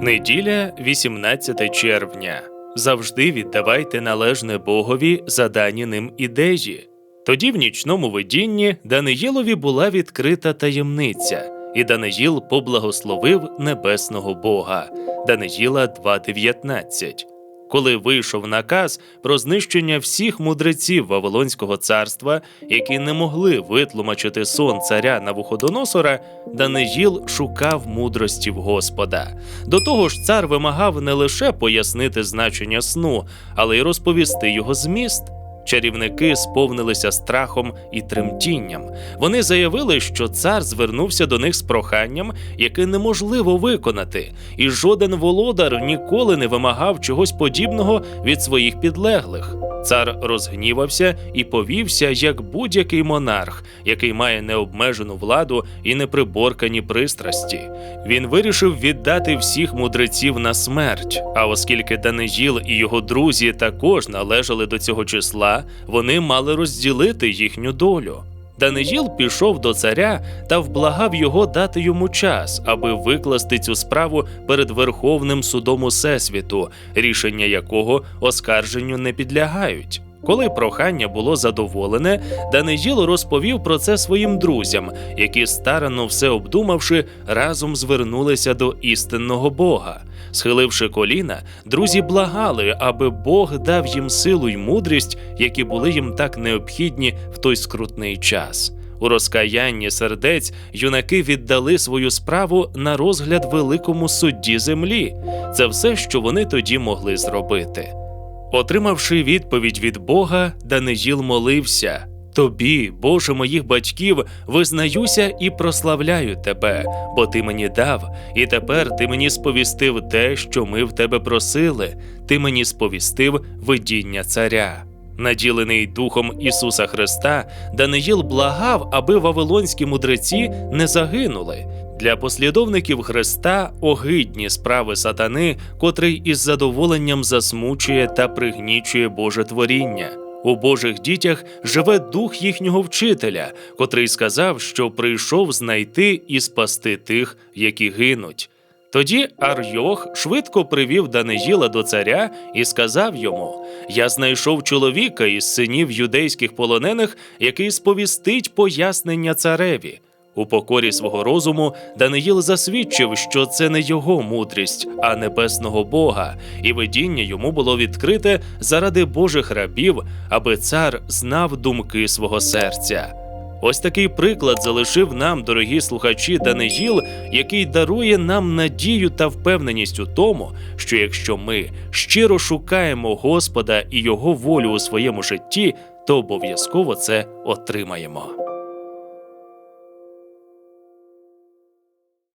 Неділя, 18 червня. Завжди віддавайте належне Богові задані ним ідеї. Тоді в нічному видінні Даниїлові була відкрита таємниця, і Даниїл поблагословив небесного Бога. Даниїла 2.19. Коли вийшов наказ про знищення всіх мудреців Вавилонського царства, які не могли витлумачити сон царя Навуходоносора, Даниїл шукав мудрості в Господа. До того ж, цар вимагав не лише пояснити значення сну, але й розповісти його зміст. Чарівники сповнилися страхом і тремтінням. Вони заявили, що цар звернувся до них з проханням, яке неможливо виконати, і жоден володар ніколи не вимагав чогось подібного від своїх підлеглих. Цар розгнівався і повівся як будь-який монарх, який має необмежену владу і неприборкані пристрасті. Він вирішив віддати всіх мудреців на смерть. А оскільки Даниїл і його друзі також належали до цього числа, вони мали розділити їхню долю. Даниїл пішов до царя та вблагав його дати йому час, аби викласти цю справу перед Верховним судом Усесвіту, рішення якого оскарженню не підлягають. Коли прохання було задоволене, Даниїл розповів про це своїм друзям, які старанно все обдумавши, разом звернулися до істинного Бога. Схиливши коліна, друзі благали, аби Бог дав їм силу й мудрість, які були їм так необхідні в той скрутний час. У розкаянні сердець юнаки віддали свою справу на розгляд великому судді землі. Це все, що вони тоді могли зробити. Отримавши відповідь від Бога, Даниїл молився. Тобі, Боже моїх батьків, визнаюся і прославляю тебе, бо ти мені дав, і тепер ти мені сповістив те, що ми в тебе просили, ти мені сповістив видіння царя. Наділений Духом Ісуса Христа, Даниїл благав, аби вавилонські мудреці не загинули. Для послідовників Христа огидні справи сатани, котрий із задоволенням засмучує та пригнічує Боже творіння. У Божих дітях живе дух їхнього вчителя, котрий сказав, що прийшов знайти і спасти тих, які гинуть. Тоді Арйох швидко привів Даниїла до царя і сказав йому: Я знайшов чоловіка із синів юдейських полонених, який сповістить пояснення цареві. У покорі свого розуму Даниїл засвідчив, що це не його мудрість, а небесного Бога, і видіння йому було відкрите заради Божих рабів, аби цар знав думки свого серця. Ось такий приклад залишив нам, дорогі слухачі, Даниїл, який дарує нам надію та впевненість у тому, що якщо ми щиро шукаємо Господа і Його волю у своєму житті, то обов'язково це отримаємо.